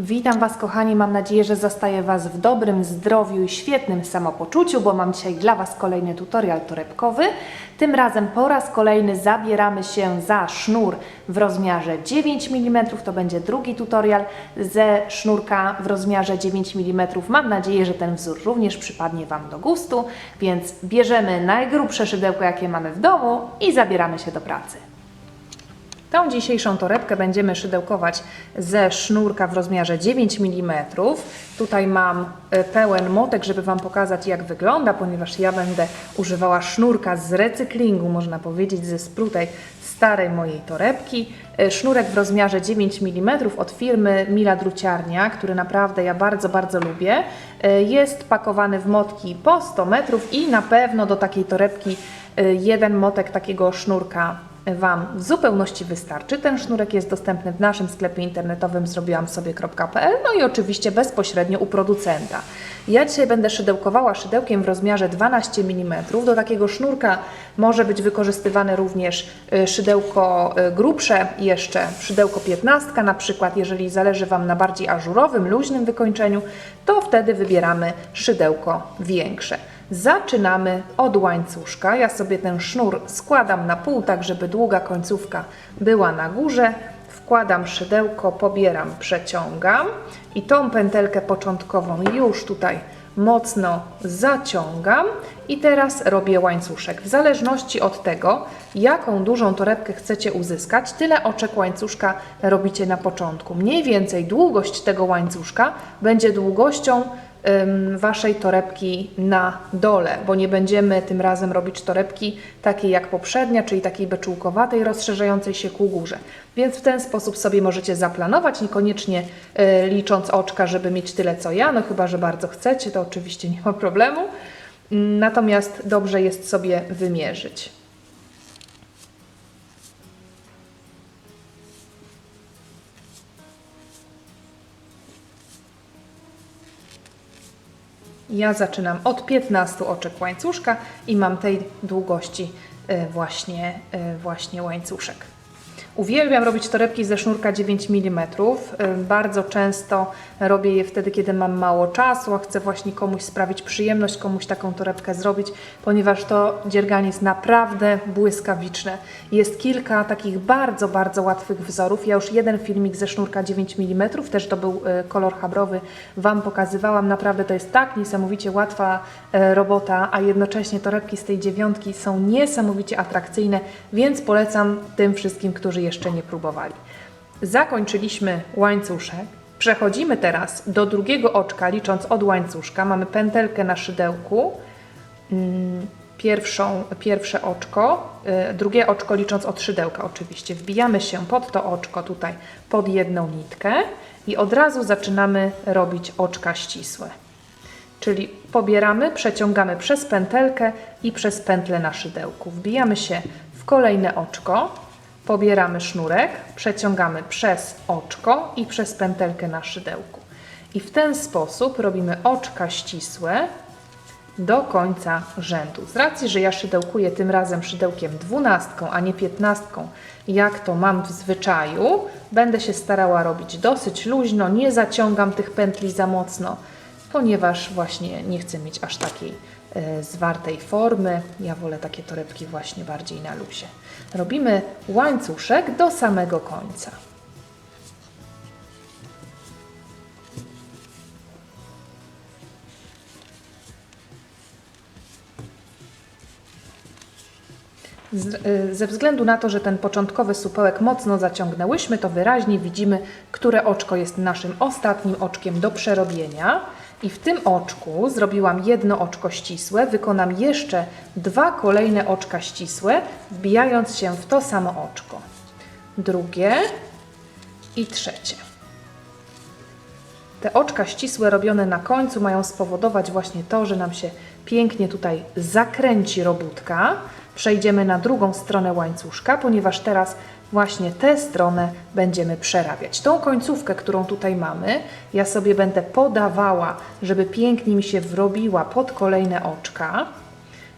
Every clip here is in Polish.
Witam Was kochani, mam nadzieję, że zostaję Was w dobrym zdrowiu i świetnym samopoczuciu, bo mam dzisiaj dla Was kolejny tutorial torebkowy. Tym razem po raz kolejny zabieramy się za sznur w rozmiarze 9 mm, to będzie drugi tutorial ze sznurka w rozmiarze 9 mm. Mam nadzieję, że ten wzór również przypadnie Wam do gustu, więc bierzemy najgrubsze szydełko jakie mamy w domu i zabieramy się do pracy. Tą dzisiejszą torebkę będziemy szydełkować ze sznurka w rozmiarze 9 mm. Tutaj mam e, pełen motek, żeby Wam pokazać jak wygląda, ponieważ ja będę używała sznurka z recyklingu, można powiedzieć, ze sprutej starej mojej torebki. E, Sznurek w rozmiarze 9 mm od firmy Mila Druciarnia, który naprawdę ja bardzo, bardzo lubię. E, Jest pakowany w motki po 100 metrów i na pewno do takiej torebki jeden motek takiego sznurka Wam w zupełności wystarczy. Ten sznurek jest dostępny w naszym sklepie internetowym zrobiłam sobie.pl, no i oczywiście bezpośrednio u producenta. Ja dzisiaj będę szydełkowała szydełkiem w rozmiarze 12 mm. Do takiego sznurka może być wykorzystywane również y, szydełko y, grubsze, jeszcze szydełko 15 na przykład, jeżeli zależy Wam na bardziej ażurowym, luźnym wykończeniu, to wtedy wybieramy szydełko większe. Zaczynamy od łańcuszka. Ja sobie ten sznur składam na pół, tak żeby długa końcówka była na górze. Wkładam szydełko, pobieram, przeciągam i tą pętelkę początkową już tutaj mocno zaciągam i teraz robię łańcuszek. W zależności od tego, jaką dużą torebkę chcecie uzyskać, tyle oczek łańcuszka robicie na początku. Mniej więcej długość tego łańcuszka będzie długością Waszej torebki na dole, bo nie będziemy tym razem robić torebki takiej jak poprzednia, czyli takiej beczułkowatej, rozszerzającej się ku górze. Więc w ten sposób sobie możecie zaplanować, niekoniecznie y, licząc oczka, żeby mieć tyle co ja, no chyba, że bardzo chcecie, to oczywiście nie ma problemu. Natomiast dobrze jest sobie wymierzyć. Ja zaczynam od 15 oczek łańcuszka i mam tej długości y, właśnie, y, właśnie łańcuszek. Uwielbiam robić torebki ze sznurka 9 mm. Bardzo często robię je wtedy, kiedy mam mało czasu, a chcę właśnie komuś sprawić przyjemność, komuś taką torebkę zrobić, ponieważ to dzierganie jest naprawdę błyskawiczne. Jest kilka takich bardzo, bardzo łatwych wzorów. Ja już jeden filmik ze sznurka 9 mm, też to był e, kolor habrowy, Wam pokazywałam. Naprawdę to jest tak niesamowicie łatwa e, robota, a jednocześnie torebki z tej dziewiątki są niesamowicie atrakcyjne, więc polecam tym wszystkim, którzy jeszcze nie próbowali. Zakończyliśmy łańcuszek. Przechodzimy teraz do drugiego oczka, licząc od łańcuszka. Mamy pętelkę na szydełku. Mm, Pierwszą, pierwsze oczko, y, drugie oczko licząc od szydełka oczywiście. Wbijamy się pod to oczko tutaj, pod jedną nitkę i od razu zaczynamy robić oczka ścisłe. Czyli pobieramy, przeciągamy przez pętelkę i przez pętlę na szydełku. Wbijamy się w kolejne oczko, pobieramy sznurek, przeciągamy przez oczko i przez pętelkę na szydełku. I w ten sposób robimy oczka ścisłe do końca rzędu. Z racji, że ja szydełkuję tym razem szydełkiem dwunastką, a nie piętnastką, jak to mam w zwyczaju, będę się starała robić dosyć luźno, nie zaciągam tych pętli za mocno, ponieważ właśnie nie chcę mieć aż takiej e, zwartej formy. Ja wolę takie torebki właśnie bardziej na luzie. Robimy łańcuszek do samego końca. Y, ze względu na to, że ten początkowy supełek mocno zaciągnęłyśmy, to wyraźnie widzimy, które oczko jest naszym ostatnim oczkiem do przerobienia. I w tym oczku zrobiłam jedno oczko ścisłe, wykonam jeszcze dwa kolejne oczka ścisłe, wbijając się w to samo oczko. Drugie i trzecie. Te oczka ścisłe robione na końcu mają spowodować właśnie to, że nam się pięknie tutaj zakręci robótka. Przejdziemy na drugą stronę łańcuszka, ponieważ teraz właśnie tę stronę będziemy przerabiać. Tą końcówkę, którą tutaj mamy, ja sobie będę podawała, żeby pięknie mi się wrobiła pod kolejne oczka.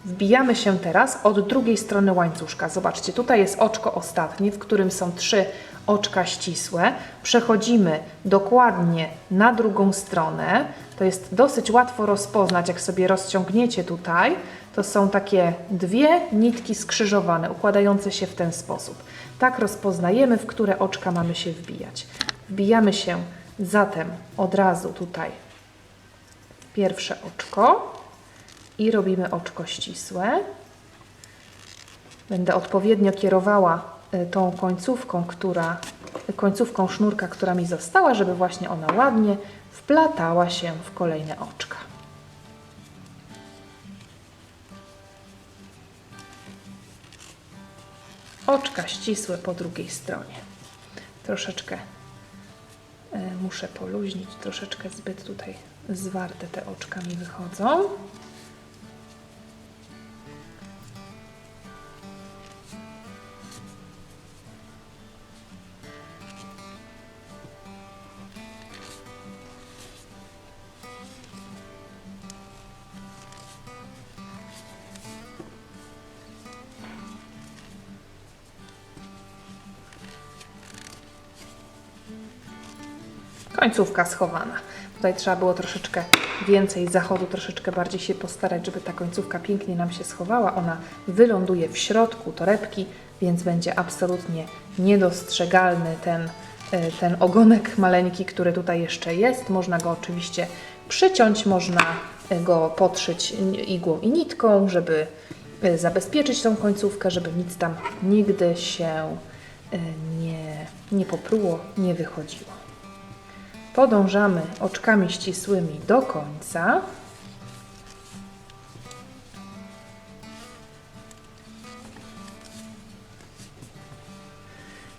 Wbijamy się teraz od drugiej strony łańcuszka. Zobaczcie, tutaj jest oczko ostatnie, w którym są trzy oczka ścisłe. Przechodzimy dokładnie na drugą stronę. To jest dosyć łatwo rozpoznać, jak sobie rozciągniecie tutaj. To są takie dwie nitki skrzyżowane, układające się w ten sposób. Tak rozpoznajemy, w które oczka mamy się wbijać. Wbijamy się zatem od razu tutaj pierwsze oczko i robimy oczko ścisłe. Będę odpowiednio kierowała y, tą końcówką, która, końcówką sznurka, która mi została, żeby właśnie ona ładnie wplatała się w kolejne oczka. Oczka ścisłe po drugiej stronie. Troszeczkę y, muszę poluźnić, troszeczkę zbyt tutaj zwarte te oczka mi wychodzą. Końcówka schowana. Tutaj trzeba było troszeczkę więcej zachodu, troszeczkę bardziej się postarać, żeby ta końcówka pięknie nam się schowała. Ona wyląduje w środku torebki, więc będzie absolutnie niedostrzegalny ten, e, ten ogonek maleńki, który tutaj jeszcze jest. Można go oczywiście przyciąć, można go podszyć igłą i nitką, żeby e, zabezpieczyć tą końcówkę, żeby nic tam nigdy się e, nie, nie popruło, nie wychodziło. Podążamy oczkami ścisłymi do końca.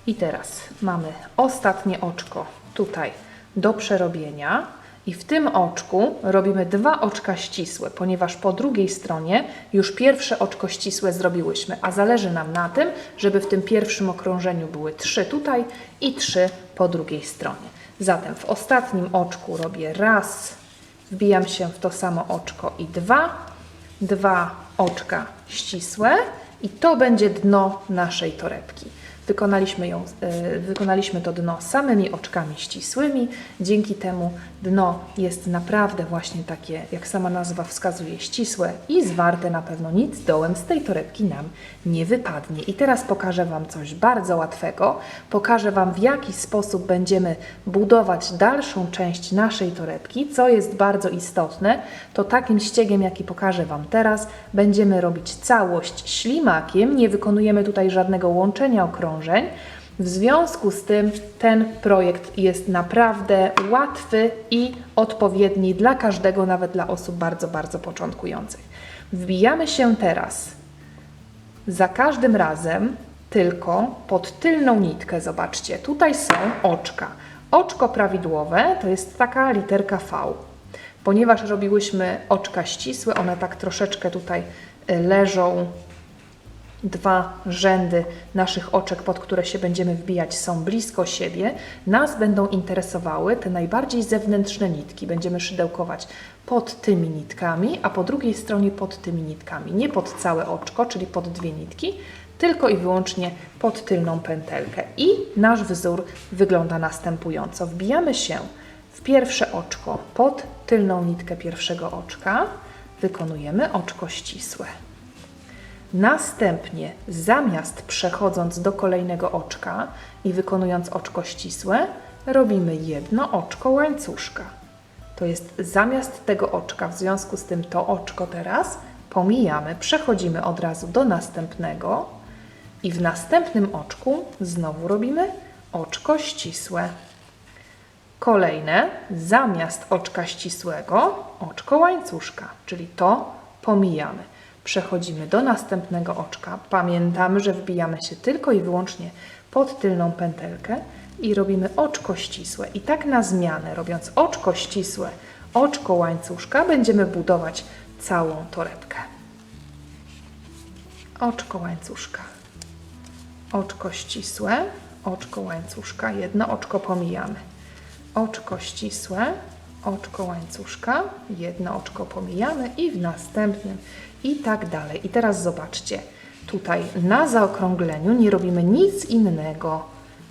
I teraz mamy ostatnie oczko tutaj do przerobienia. I w tym oczku robimy dwa oczka ścisłe, ponieważ po drugiej stronie już pierwsze oczko ścisłe zrobiłyśmy, a zależy nam na tym, żeby w tym pierwszym okrążeniu były trzy tutaj i trzy po drugiej stronie. Zatem w ostatnim oczku robię raz, wbijam się w to samo oczko i dwa, dwa oczka ścisłe i to będzie dno naszej torebki. Wykonaliśmy, ją, y, wykonaliśmy to dno samymi oczkami ścisłymi. Dzięki temu dno jest naprawdę właśnie takie, jak sama nazwa wskazuje, ścisłe i zwarte na pewno nic dołem z tej torebki nam nie wypadnie. I teraz pokażę Wam coś bardzo łatwego. Pokażę Wam, w jaki sposób będziemy budować dalszą część naszej torebki. Co jest bardzo istotne, to takim ściegiem, jaki pokażę Wam teraz, będziemy robić całość ślimakiem. Nie wykonujemy tutaj żadnego łączenia okrążeń W związku z tym ten projekt jest naprawdę łatwy i odpowiedni dla każdego, nawet dla osób bardzo, bardzo początkujących. Wbijamy się teraz za każdym razem tylko pod tylną nitkę. Zobaczcie, tutaj są oczka. Oczko prawidłowe to jest taka literka V. Ponieważ robiłyśmy oczka ścisłe, one tak troszeczkę tutaj y, leżą dwa rzędy naszych oczek, pod które się będziemy wbijać, są blisko siebie, nas będą interesowały te najbardziej zewnętrzne nitki. Będziemy szydełkować pod tymi nitkami, a po drugiej stronie pod tymi nitkami. Nie pod całe oczko, czyli pod dwie nitki, tylko i wyłącznie pod tylną pętelkę. I nasz wzór wygląda następująco. Wbijamy się w pierwsze oczko pod tylną nitkę pierwszego oczka, wykonujemy oczko ścisłe. Następnie, zamiast przechodząc do kolejnego oczka i wykonując oczko ścisłe, robimy jedno oczko łańcuszka. To jest zamiast tego oczka, w związku z tym to oczko teraz pomijamy, przechodzimy od razu do następnego i w następnym oczku znowu robimy oczko ścisłe. Kolejne, zamiast oczka ścisłego, oczko łańcuszka, czyli to pomijamy. Przechodzimy do następnego oczka. Pamiętamy, że wbijamy się tylko i wyłącznie pod tylną pętelkę i robimy oczko ścisłe. I tak na zmianę, robiąc oczko ścisłe, oczko łańcuszka, będziemy budować całą torebkę. Oczko łańcuszka, oczko ścisłe, oczko łańcuszka, jedno oczko pomijamy. Oczko ścisłe, oczko łańcuszka, jedno oczko pomijamy i w następnym i tak dalej. I teraz zobaczcie, tutaj na zaokrągleniu nie robimy nic innego.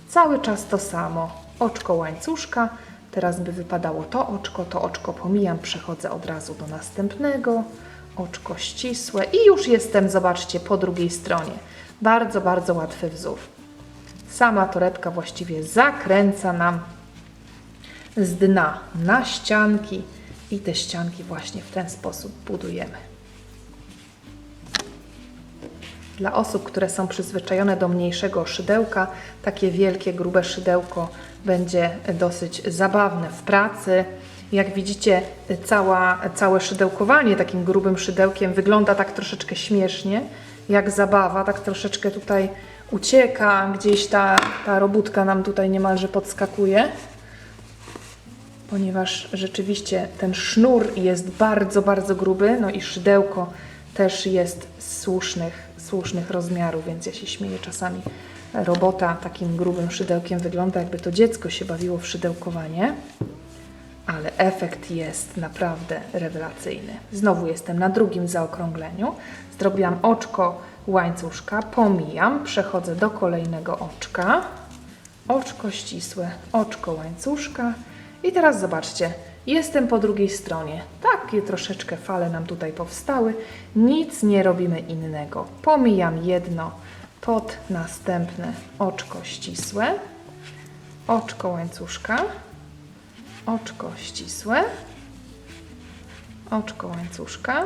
Cały czas to samo. Oczko łańcuszka, teraz by wypadało to oczko, to oczko pomijam, przechodzę od razu do następnego. Oczko ścisłe i już jestem, zobaczcie, po drugiej stronie. Bardzo, bardzo łatwy wzór. Sama torebka właściwie zakręca nam z dna na ścianki i te ścianki właśnie w ten sposób budujemy. Dla osób, które są przyzwyczajone do mniejszego szydełka, takie wielkie, grube szydełko będzie dosyć zabawne w pracy. Jak widzicie, cała, całe szydełkowanie takim grubym szydełkiem wygląda tak troszeczkę śmiesznie, jak zabawa, tak troszeczkę tutaj ucieka, gdzieś ta, ta robótka nam tutaj niemalże podskakuje ponieważ rzeczywiście ten sznur jest bardzo, bardzo gruby, no i szydełko też jest słusznych, słusznych rozmiarów, więc ja się śmieję czasami. Robota takim grubym szydełkiem wygląda, jakby to dziecko się bawiło w szydełkowanie, ale efekt jest naprawdę rewelacyjny. Znowu jestem na drugim zaokrągleniu. Zrobiłam oczko łańcuszka, pomijam, przechodzę do kolejnego oczka. Oczko ścisłe, oczko łańcuszka. I teraz zobaczcie, jestem po drugiej stronie. Takie troszeczkę fale nam tutaj powstały. Nic nie robimy innego. Pomijam jedno pod następne oczko ścisłe, oczko łańcuszka, oczko ścisłe, oczko łańcuszka.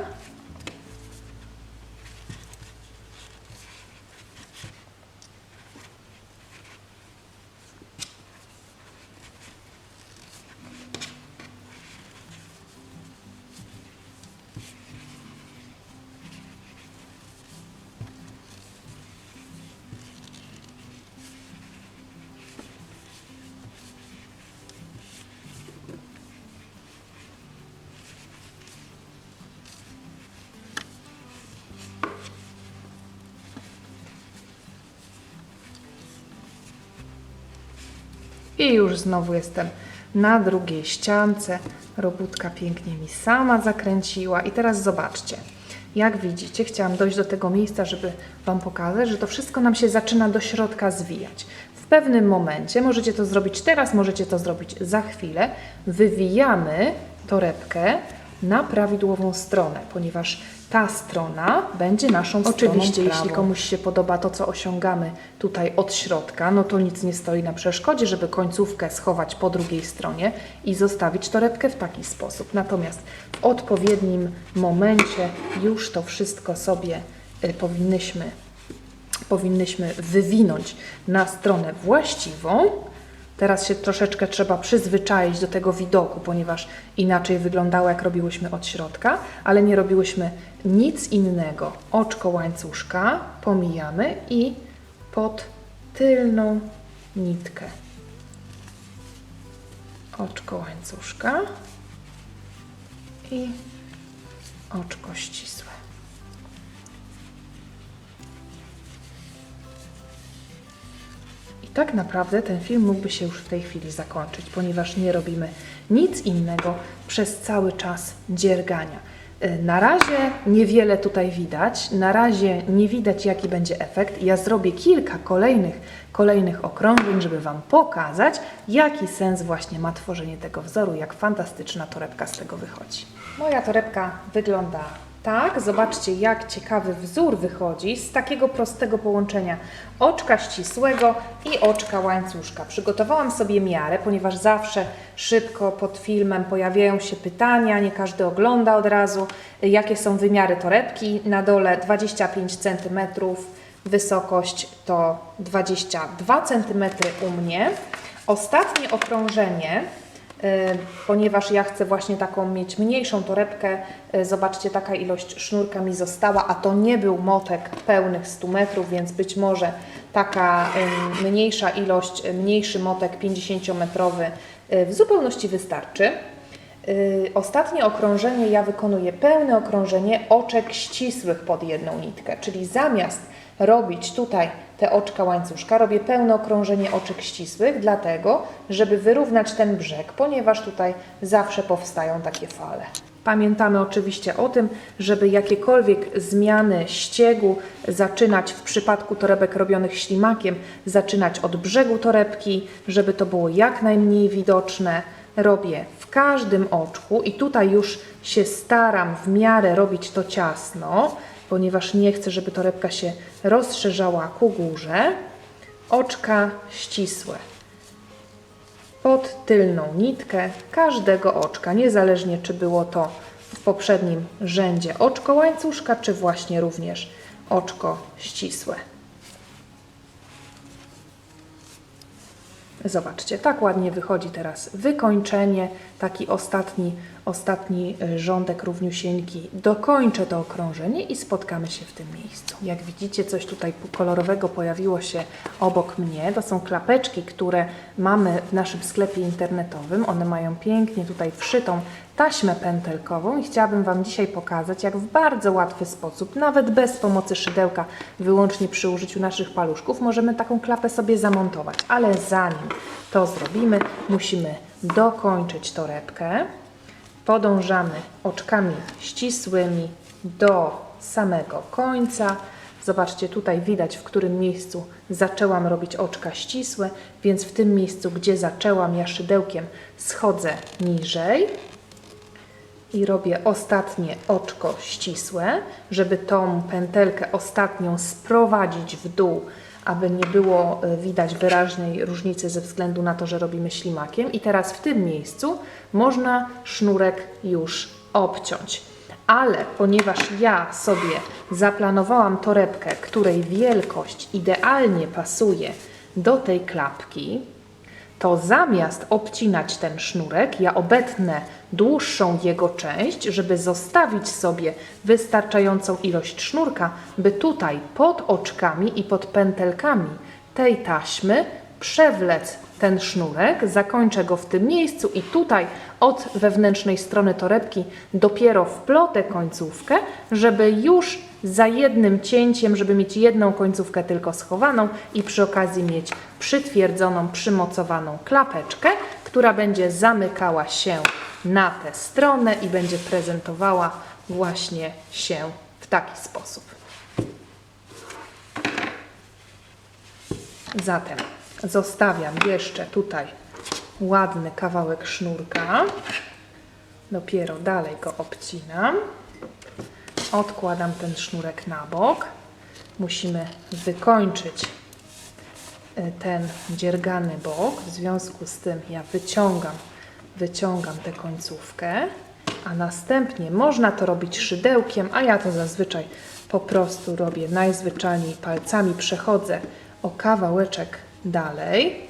I już znowu jestem na drugiej ściance. Robótka pięknie mi sama zakręciła. I teraz zobaczcie. Jak widzicie, chciałam dojść do tego miejsca, żeby Wam pokazać, że to wszystko nam się zaczyna do środka zwijać. W pewnym momencie, możecie to zrobić teraz, możecie to zrobić za chwilę, wywijamy torebkę na prawidłową stronę, ponieważ ta strona będzie naszą Oczywiście, stroną jeśli prawą. komuś się podoba to, co osiągamy tutaj od środka, no to nic nie stoi na przeszkodzie, żeby końcówkę schować po drugiej stronie i zostawić torebkę w taki sposób. Natomiast w odpowiednim momencie już to wszystko sobie y, powinnyśmy, powinnyśmy wywinąć na stronę właściwą. Teraz się troszeczkę trzeba przyzwyczaić do tego widoku, ponieważ inaczej wyglądało, jak robiłyśmy od środka, ale nie robiłyśmy nic innego. Oczko łańcuszka pomijamy i pod tylną nitkę. Oczko łańcuszka i oczko ścisłe. Tak naprawdę ten film mógłby się już w tej chwili zakończyć, ponieważ nie robimy nic innego przez cały czas dziergania. Y, Na razie niewiele tutaj widać, na razie nie widać jaki będzie efekt. Ja zrobię kilka kolejnych, kolejnych okrążeń, żeby Wam pokazać, jaki sens właśnie ma tworzenie tego wzoru, jak fantastyczna torebka z tego wychodzi. Moja torebka wygląda tak. Zobaczcie, jak ciekawy wzór wychodzi z takiego prostego połączenia oczka ścisłego i oczka łańcuszka. Przygotowałam sobie miarę, ponieważ zawsze szybko pod filmem pojawiają się pytania, nie każdy ogląda od razu, jakie są wymiary torebki. Na dole 25 cm, wysokość to 22 cm u mnie. Ostatnie okrążenie ponieważ ja chcę właśnie taką mieć mniejszą torebkę. Y, Zobaczcie, taka ilość sznurka mi została, a to nie był motek pełnych 100 metrów, więc być może taka mniejsza ilość, y, mniejszy motek 50-metrowy y, w zupełności wystarczy. Ostatnie okrążenie ja wykonuję pełne okrążenie oczek ścisłych pod jedną nitkę, czyli zamiast robić tutaj te oczka łańcuszka. Robię pełne okrążenie oczek ścisłych, dlatego, żeby wyrównać ten brzeg, ponieważ tutaj zawsze powstają takie fale. Pamiętamy oczywiście o tym, żeby jakiekolwiek zmiany ściegu zaczynać w przypadku torebek robionych ślimakiem, zaczynać od brzegu torebki, żeby to było jak najmniej widoczne. Robię w każdym oczku i tutaj już się staram w miarę robić to ciasno, ponieważ nie chcę, żeby torebka się rozszerzała ku górze. Oczka ścisłe pod tylną nitkę każdego oczka, niezależnie czy było to w poprzednim rzędzie oczko łańcuszka, czy właśnie również oczko ścisłe. Zobaczcie, tak ładnie wychodzi teraz wykończenie, taki ostatni, ostatni y, rządek równiusieńki. Dokończę to okrążenie i spotkamy się w tym miejscu. Jak widzicie, coś tutaj kolorowego pojawiło się obok mnie. To są klapeczki, które mamy w naszym sklepie internetowym. One mają pięknie tutaj wszytą taśmę pętelkową i chciałabym Wam dzisiaj pokazać, jak w bardzo łatwy sposób, nawet bez pomocy szydełka, wyłącznie przy użyciu naszych paluszków, możemy taką klapę sobie zamontować. Ale zanim to zrobimy, musimy dokończyć torebkę. Podążamy oczkami ścisłymi do samego końca. Zobaczcie, tutaj widać, w którym miejscu zaczęłam robić oczka ścisłe, więc w tym miejscu, gdzie zaczęłam, ja szydełkiem schodzę niżej i robię ostatnie oczko ścisłe, żeby tą pętelkę ostatnią sprowadzić w dół, aby nie było e, widać wyraźnej różnicy ze względu na to, że robimy ślimakiem. I teraz w tym miejscu można sznurek już obciąć. Ale ponieważ ja sobie zaplanowałam torebkę, której wielkość idealnie pasuje do tej klapki, to zamiast obcinać ten sznurek, ja obetnę dłuższą jego część, żeby zostawić sobie wystarczającą ilość sznurka, by tutaj pod oczkami i pod pętelkami tej taśmy przewlec ten sznurek, zakończę go w tym miejscu i tutaj od wewnętrznej strony torebki dopiero wplotę końcówkę, żeby już za jednym cięciem, żeby mieć jedną końcówkę tylko schowaną i przy okazji mieć przytwierdzoną, przymocowaną klapeczkę, która będzie zamykała się na tę stronę i będzie prezentowała właśnie się w taki sposób. Zatem zostawiam jeszcze tutaj ładny kawałek sznurka. Dopiero dalej go obcinam. Odkładam ten sznurek na bok. Musimy wykończyć y, ten dziergany bok. W związku z tym ja wyciągam, wyciągam tę końcówkę, a następnie można to robić szydełkiem, a ja to zazwyczaj po prostu robię najzwyczajniej palcami, przechodzę o kawałeczek dalej,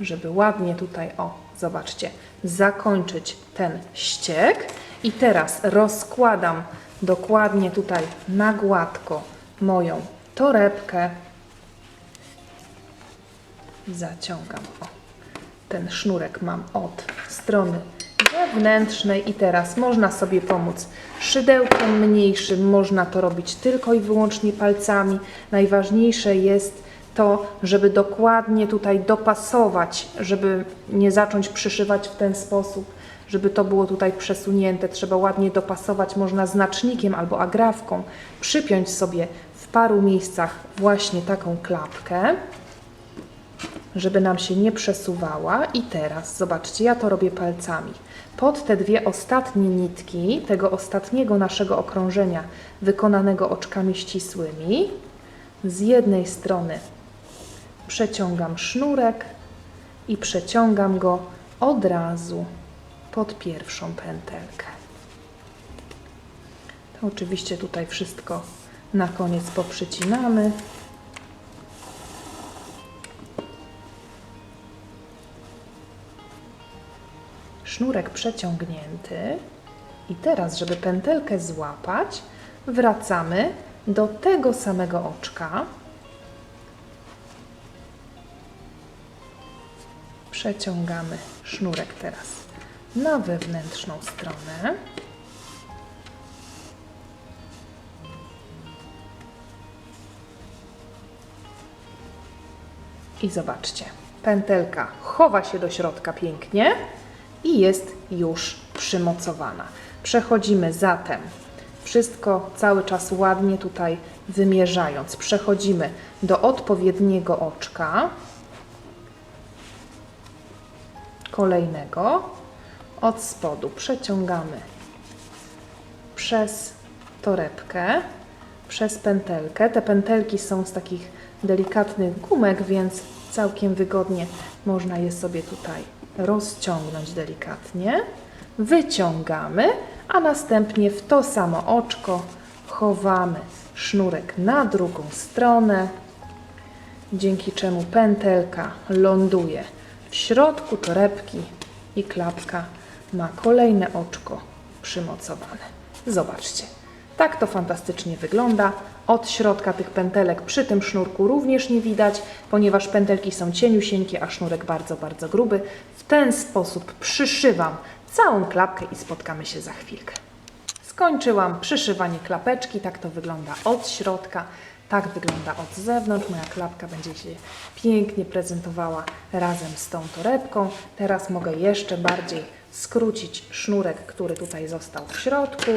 żeby ładnie tutaj, o, zobaczcie, zakończyć ten ściek. I teraz rozkładam dokładnie tutaj na gładko moją torebkę. Zaciągam. O, ten sznurek mam od strony wewnętrznej i teraz można sobie pomóc szydełkiem mniejszym, można to robić tylko i wyłącznie palcami. Najważniejsze jest to, żeby dokładnie tutaj dopasować, żeby nie zacząć przyszywać w ten sposób, żeby to było tutaj przesunięte. Trzeba ładnie dopasować, można znacznikiem albo agrafką przypiąć sobie w paru miejscach właśnie taką klapkę, żeby nam się nie przesuwała. I teraz, zobaczcie, ja to robię palcami. Pod te dwie ostatnie nitki tego ostatniego naszego okrążenia wykonanego oczkami ścisłymi, z jednej strony przeciągam sznurek i przeciągam go od razu pod pierwszą pętelkę. To oczywiście tutaj wszystko na koniec poprzycinamy. Sznurek przeciągnięty. I teraz, żeby pętelkę złapać, wracamy do tego samego oczka. Przeciągamy sznurek teraz na wewnętrzną stronę. I zobaczcie, pętelka chowa się do środka pięknie i jest już przymocowana. Przechodzimy zatem wszystko cały czas ładnie tutaj wymierzając. Przechodzimy do odpowiedniego oczka kolejnego od spodu przeciągamy przez torebkę, przez pętelkę. Te pętelki są z takich delikatnych gumek, więc całkiem wygodnie można je sobie tutaj rozciągnąć delikatnie. Wyciągamy, a następnie w to samo oczko chowamy sznurek na drugą stronę, dzięki czemu pętelka ląduje w środku torebki i klapka ma kolejne oczko przymocowane. Zobaczcie, tak to fantastycznie wygląda. Od środka tych pętelek przy tym sznurku również nie widać, ponieważ pętelki są cieniusieńkie, a sznurek bardzo, bardzo gruby. W ten sposób przyszywam całą klapkę i spotkamy się za chwilkę. Skończyłam przyszywanie klapeczki, tak to wygląda od środka, tak wygląda od zewnątrz. Moja klapka będzie się pięknie prezentowała razem z tą torebką. Teraz mogę jeszcze bardziej skrócić sznurek, który tutaj został w środku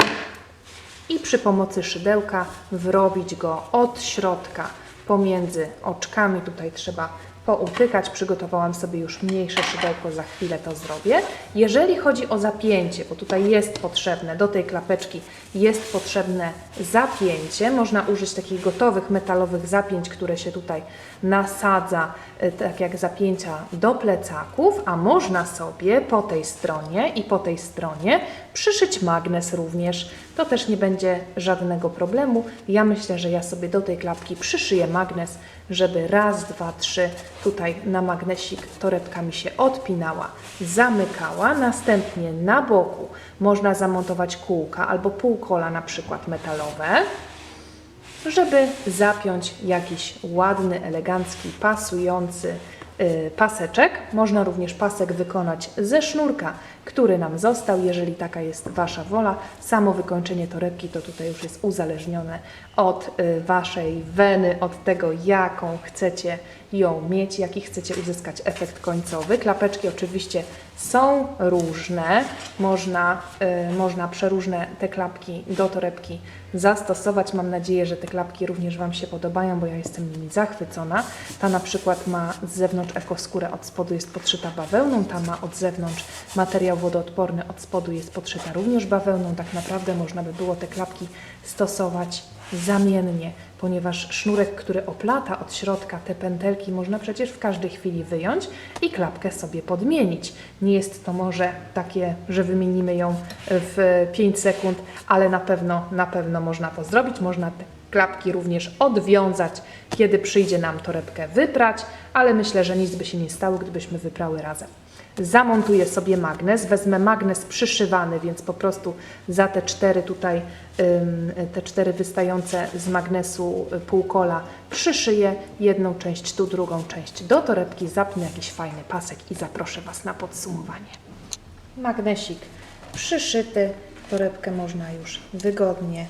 i przy pomocy szydełka wrobić go od środka pomiędzy oczkami. Tutaj trzeba poutykać. Przygotowałam sobie już mniejsze szydełko, za chwilę to zrobię. Jeżeli chodzi o zapięcie, bo tutaj jest potrzebne, do tej klapeczki jest potrzebne zapięcie. Można użyć takich gotowych metalowych zapięć, które się tutaj nasadza, e, tak jak zapięcia do plecaków, a można sobie po tej stronie i po tej stronie przyszyć magnes również. To też nie będzie żadnego problemu. Ja myślę, że ja sobie do tej klapki przyszyję magnes, żeby raz, dwa, trzy tutaj na magnesik torebka mi się odpinała, zamykała. Następnie na boku można zamontować kółka albo półkola na przykład metalowe żeby zapiąć jakiś ładny, elegancki, pasujący y, paseczek. Można również pasek wykonać ze sznurka, który nam został, jeżeli taka jest Wasza wola. Samo wykończenie torebki to tutaj już jest uzależnione od y, Waszej weny, od tego, jaką chcecie ją mieć, jaki chcecie uzyskać efekt końcowy. Klapeczki oczywiście są różne, można, y, można przeróżne te klapki do torebki zastosować. Mam nadzieję, że te klapki również Wam się podobają, bo ja jestem nimi zachwycona. Ta na przykład ma z zewnątrz ekoskórę, od spodu jest podszyta bawełną, ta ma od zewnątrz materiał wodoodporny, od spodu jest podszyta również bawełną. Tak naprawdę można by było te klapki stosować zamiennie, ponieważ sznurek, który oplata od środka te pętelki, można przecież w każdej chwili wyjąć i klapkę sobie podmienić. Nie jest to może takie, że wymienimy ją w 5 sekund, ale na pewno, na pewno można to zrobić. Można te klapki również odwiązać, kiedy przyjdzie nam torebkę wyprać, ale myślę, że nic by się nie stało, gdybyśmy wyprały razem. Zamontuję sobie magnes, wezmę magnes przyszywany, więc po prostu za te cztery tutaj, te cztery wystające z magnesu y, półkola przyszyję jedną część tu, drugą część do torebki, zapnę jakiś fajny pasek i zaproszę Was na podsumowanie. Magnesik przyszyty, torebkę można już wygodnie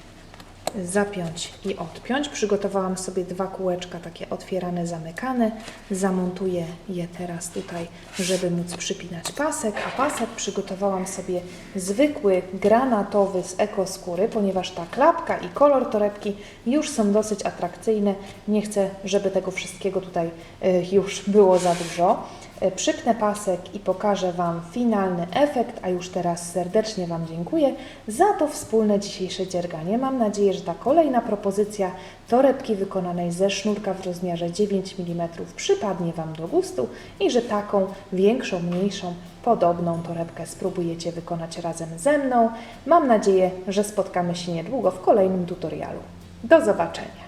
zapiąć i odpiąć. Przygotowałam sobie dwa kółeczka takie otwierane, zamykane. Zamontuję je teraz tutaj, żeby móc przypinać pasek, a pasek przygotowałam sobie zwykły granatowy z ekoskóry, ponieważ ta klapka i kolor torebki już są dosyć atrakcyjne. Nie chcę, żeby tego wszystkiego tutaj y, już było za dużo. E, Przypnę pasek i pokażę Wam finalny efekt, a już teraz serdecznie Wam dziękuję za to wspólne dzisiejsze dzierganie. Mam nadzieję, że ta kolejna propozycja torebki wykonanej ze sznurka w rozmiarze 9 mm przypadnie Wam do gustu i że taką większą, mniejszą, podobną torebkę spróbujecie wykonać razem ze mną. Mam nadzieję, że spotkamy się niedługo w kolejnym tutorialu. Do zobaczenia!